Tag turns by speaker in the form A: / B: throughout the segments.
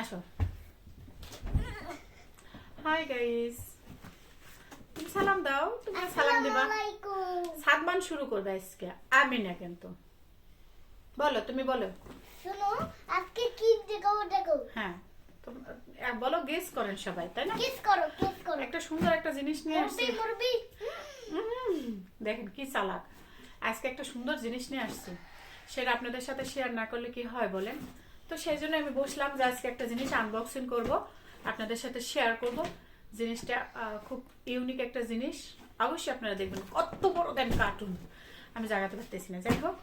A: আসো। Hi guys তুমি সালাম দাও তুমি সালাম দিবা। সাদমান শুরু করবে আজকে। আমি না কিন্তু বলো তুমি বলো।
B: শোনো আজকে কি দেখাবো দেখো।
A: হ্যাঁ বলো গেস করেন সবাই তাই না?
B: কিস করো কিস করো।
A: একটা সুন্দর একটা জিনিস নিয়ে আসছি। দেখেন কি চালাক। আজকে একটা সুন্দর জিনিস নিয়ে আসছি। সেটা আপনাদের সাথে শেয়ার না করলে কি হয় বলেন? তো সেই জন্য আমি বসলাম যে আজকে একটা জিনিস আনবক্সিং করব আপনাদের সাথে শেয়ার করব। জিনিসটা খুব ইউনিক একটা জিনিস। অবশ্যই আপনারা দেখবেন কত বড় দেন কার্টুন আমি জাগাতে পারতেছি না। যাই হোক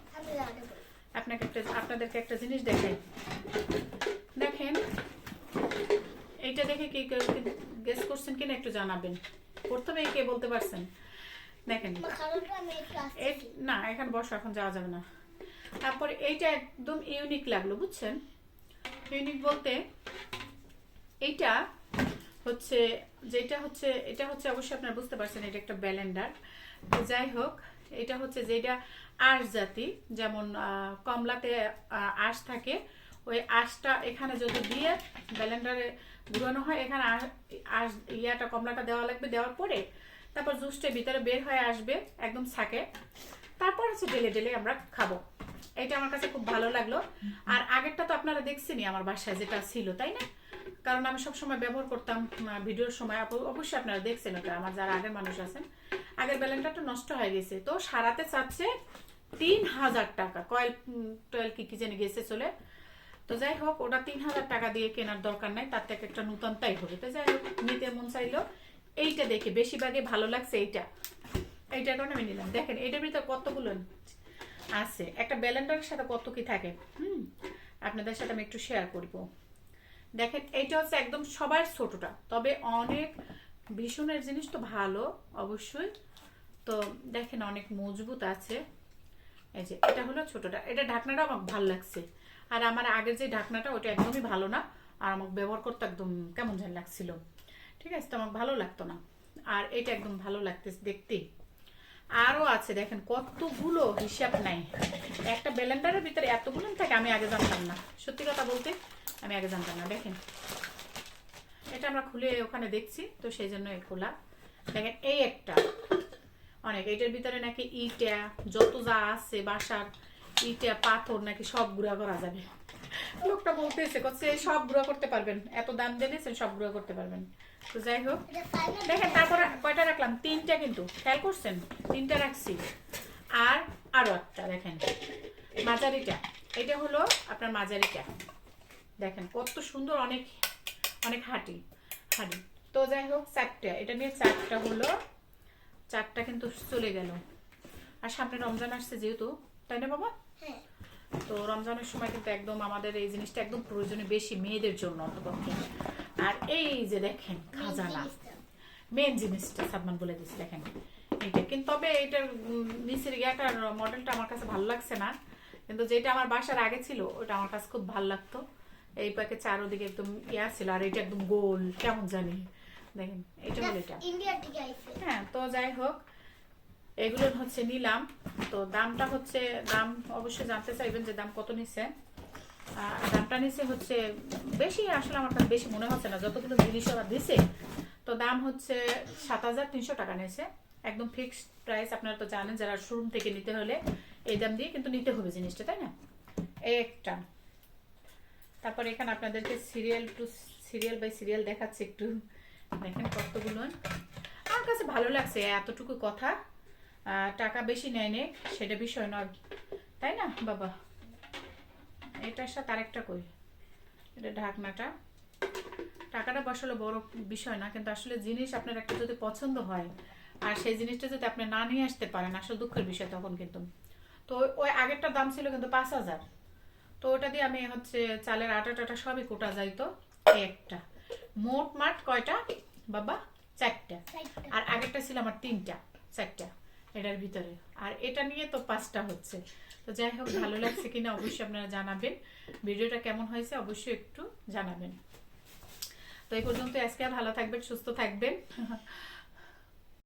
A: আপনাকে একটা আপনাদেরকে একটা জিনিস দেখাই। দেখেন এইটা দেখে কি গেস করছেন কিনা একটু জানাবেন। প্রথমে কে বলতে পারছেন? দেখেন। না এখন বসো এখন যাওয়া যাবে না। তারপরে এইটা একদম ইউনিক লাগল বুঝছেন? ইউনিক বলতে এইটা হচ্ছে, যেটা হচ্ছে, এটা হচ্ছে অবশ্যই আপনারা বুঝতে পারছেন, এটা একটা ব্যালেন্ডার। তো যাই হোক, এটা হচ্ছে যেটা আঁশ জাতি, যেমন কমলাতে আঁশ থাকে, ওই আঁশটা এখানে যদি দিয়ে ব্যালেন্ডারে ঘুরানো হয়, এখানে আঁশ ইয়াটা, কমলাটা দেওয়া লাগবে, দেওয়ার পরে তারপর জুসটা ভিতরে বের হয়ে আসবে, একদম থাকে তারপর হচ্ছে ডেলে ডেলে আমরা খাব। এটা আমার কাছে খুব ভালো লাগল। আর আগেরটা তো আপনারা দেখছেনই আমার বাসায় যেটা ছিল, তাই না? কারণ আমি সব সময় ব্যবহার করতাম ভিডিওর সময়। অবশ্যই আপনারা দেখছেন ওটা আমার যারা আগের মানুষ আছেন। আগের ব্যালেন্ডারটা নষ্ট হয়ে গেছে। তো সারাতে চাচ্ছে তিন হাজার টাকা। কয়েল টয়েল কি কি জানি গেছে চলে। তো যাই হোক, ওটা তিন হাজার টাকা দিয়ে কেনার দরকার নাই, তার থেকে একটা নূতন তাই হবে। তো যাই হোক, নিতে মন চাইলো। এইটা দেখে বেশিরভাগই ভালো লাগছে এইটা। এইটার কারণে আমি নিলাম। দেখেন, এটার ভিতরে কতগুলো আছে। একটা ব্যালেন্ডারের সাথে কত কি থাকে, হুম? আপনাদের সাথে আমি একটু শেয়ার করব। দেখেন, এইটা হচ্ছে একদম সবার ছোটটা, তবে অনেক ভীষণের জিনিস তো ভালো, অবশ্যই। তো দেখেন, অনেক মজবুত আছে। এই যে, এটা হলো ছোটটা। এটা ঢাকনাটা আমার ভালো লাগছে। আর আমার আগের যে ঢাকনাটা, ওটা একদমই ভালো না। আর আমাকে ব্যবহার করতে একদম কেমন যেন লাগছিল। ঠিক আছে, তো আমার ভালো লাগতো না। আর এটা একদম ভালো লাগতেছে দেখতে। আরও আছে, দেখেন কতগুলো হিসাব নাই। একটা ব্যালেন্ডারের ভিতরে এতগুলো থাকে, আমি আগে জানতাম না। সত্যি কথা বলতে, আমি আগে জানতাম না। দেখেন, এটা আমরা খুলে ওখানে দেখছি, তো সেই জন্য খোলা। দেখেন, এই একটা। অনেক এটার ভিতরে নাকি ইটা, যত যা আছে, বাসার ইটা, পাথর, নাকি সব গুঁড়া করা যাবে। লোকটা বলতেছে করছে সব গুঁড়া করতে পারবেন এত দাম দিয়েছেন সব গুঁড়া করতে পারবেন। তো যাই হোক দেখেন তারপরে কয়টা রাখলাম? তিনটা কিন্তু খেয়াল করছেন? তিনটা রাখছি। আর আরও একটা দেখেন। মাঝারিটা এটা হলো আপনার মাঝারিটা। দেখেন কত সুন্দর অনেক অনেক হাঁটি হাঁটি। তো যাই হোক চারটা এটা নিয়ে চারটা হলো চারটা কিন্তু চলে গেল। আর সামনে রমজান আসছে যেহেতু তাই না বাবা? তো রমজানের সময় কিন্তু একদম আমাদের এই জিনিসটা একদম প্রয়োজনীয় বেশি মেয়েদের জন্য অন্তপক্ষে। আর এই যে দেখেন খাজানা। মেন জিনিসটা সাদমান বলে দিচ্ছি দেখেন। এইটা কিন্তু তবে এইটার উম, নিচের ইয়াটার মডেলটা আমার কাছে ভালো লাগছে না। কিন্তু যেটা আমার বাসার আগে ছিল ওটা আমার কাছে খুব ভালো লাগতো। এই পাকে চারোদিকে একদম ইয়া ছিল আর এটা একদম গোল কেমন জানি। দেখেন এটা হলো এটা। হ্যাঁ তো যাই হোক এগুলো হচ্ছে নিলাম। তো দামটা হচ্ছে, দাম অবশ্যই জানতে চাইবেন যে দাম কত নিচ্ছে দামটা নিচ্ছে হচ্ছে, বেশি আসলে আমার কাছে বেশি মনে হচ্ছে না, যতগুলো জিনিস ওরা দিছে, তো দাম হচ্ছে সাত হাজার তিনশো টাকা নিয়েছে একদম ফিক্সড প্রাইস আপনারা তো জানেন যারা শোরুম থেকে নিতে হলে এই দাম দিয়ে কিন্তু নিতে হবে জিনিসটা, তাই না? এই একটা। তারপর এখানে আপনাদেরকে serial to serial by serial দেখাচ্ছে একটু। দেখেন কতগুলো। আমার কাছে ভালো লাগছে এতটুকু কথা। টাকা বেশি নেয় নে সেটা বিষয় নয়। তাই না বাবা? এটার সাথে আরেকটা কই? এটা ঢাকনাটা। টাকাটা আসলে বড় বিষয় না কিন্তু আসলে জিনিস আপনার একটা যদি পছন্দ হয় আর সেই জিনিসটা যদি আপনি না নিয়ে আসতে পারেন আসলে দুঃখের বিষয় তখন কিন্তু। তো ওই- আগেরটা দাম ছিল কিন্তু পাঁচ হাজার। তো ওটা দিয়ে আমি হচ্ছে চালের আটা টাটা সবই কোটা যাইতো একটা। মোট মাঠ কয়টা বাবা?
B: চারটা।
A: আর আগেরটা ছিল আমার তিনটা চারটা। এটার ভিতরে। আর এটা নিয়ে তো পাঁচটা হচ্ছে। তো যাই হোক, ভালো লাগছে কিনা অবশ্যই আপনারা জানাবেন। ভিডিওটা কেমন হয়েছে অবশ্যই একটু জানাবেন। তো এই পর্যন্ত আজকে। ভালো থাকবেন, সুস্থ থাকবেন।